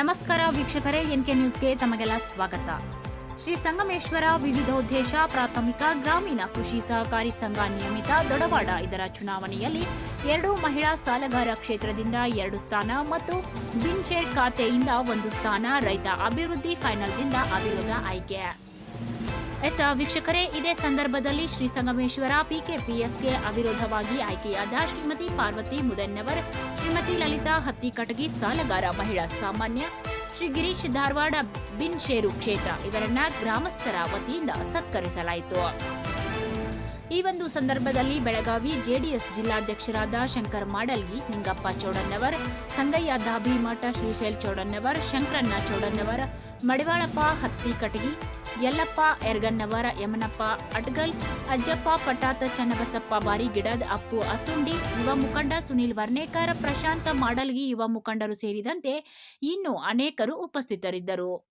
ನಮಸ್ಕಾರ ವೀಕ್ಷಕರೇ ಎನ್ಕೆ ನ್ಯೂಸ್ಗೆ ತಮಗೆಲ್ಲ ಸ್ವಾಗತ. ಶ್ರೀ ಸಂಗಮೇಶ್ವರ ವಿವಿಧೋದ್ದೇಶ ಪ್ರಾಥಮಿಕ ಗ್ರಾಮೀಣ ಕೃಷಿ ಸಹಕಾರಿ ಸಂಘ ನಿಯಮಿತ ದೊಡವಾಡ ಇದರ ಚುನಾವಣೆಯಲ್ಲಿ ಎರಡು ಮಹಿಳಾ ಸಾಲಗಾರ ಕ್ಷೇತ್ರದಿಂದ ಎರಡು ಸ್ಥಾನ ಮತ್ತು ಬಿನ್ಶೇರ್ ಖಾತೆಯಿಂದ ಒಂದು ಸ್ಥಾನ ರೈತ ಅಭಿವೃದ್ಧಿ ಫೈನಲ್ನಿಂದ ಅವಿರೋಧ ಆಯ್ಕೆ. ಎಸ್ ವೀಕ್ಷಕರೇ, ಇದೇ ಸಂದರ್ಭದಲ್ಲಿ ಶ್ರೀ ಸಂಗಮೇಶ್ವರ ಪಿಕೆಪಿಎಸ್ಗೆ ಅವಿರೋಧವಾಗಿ ಆಯ್ಕೆಯಾದ ಶ್ರೀಮತಿ ಪಾರ್ವತಿ ಮುದನ್ನವರ್, ಶ್ರೀಮತಿ ಲಲಿತಾ ಹತ್ತಿಕಟಗಿ ಸಾಲಗಾರ ಮಹಿಳಾ ಸಾಮಾನ್ಯ, ಶ್ರೀ ಗಿರೀಶ್ ಧಾರವಾಡ ಬಿನ್ ಶೇರು ಕ್ಷೇತ್ರ ಇವರನ್ನ ಗ್ರಾಮಸ್ಥರ ವತಿಯಿಂದ ಸತ್ಕರಿಸಲಾಯಿತು. ಈ ಒಂದು ಸಂದರ್ಭದಲ್ಲಿ ಬೆಳಗಾವಿ ಜೆಡಿಎಸ್ ಜಿಲ್ಲಾಧ್ಯಕ್ಷರಾದ ಶಂಕರ್ ಮಾಡಲ್ಗಿ, ನಿಂಗಪ್ಪ ಚೌಡಣ್ಣವರ್ ಸಂಗಯ್ಯ ದಾಭಿಮಠ ಶ್ರೀಶೈಲ್ ಚೌಡಣ್ಣವರ್ ಶಂಕರಣ್ಣ ಚೌಡಣ್ಣವರ್ ಮಡಿವಾಳಪ್ಪ ಹತ್ತಿ ಕಟಗಿ ಯಲ್ಲಪ್ಪ ಎರ್ಗನ್ನವರ ಯಮನಪ್ಪ, ಅಟ್ಗಲ್, ಅಜ್ಜಪ್ಪ, ಪಟಾತ, ಚನ್ನಬಸಪ್ಪ, ಬಾರಿ ಗಿಡದ ಅಪ್ಪು, ಅಸುಂಡಿ, ಯುವ ಮುಖಂಡ ಸುನಿಲ್ ವರ್ಣೇಕರ್, ಪ್ರಶಾಂತ ಮಾಡಲ್ಗಿ ಯುವ ಮುಖಂಡರು ಸೇರಿದಂತೆ ಇನ್ನು ಅನೇಕರು ಉಪಸ್ಥಿತರಿದ್ದರು.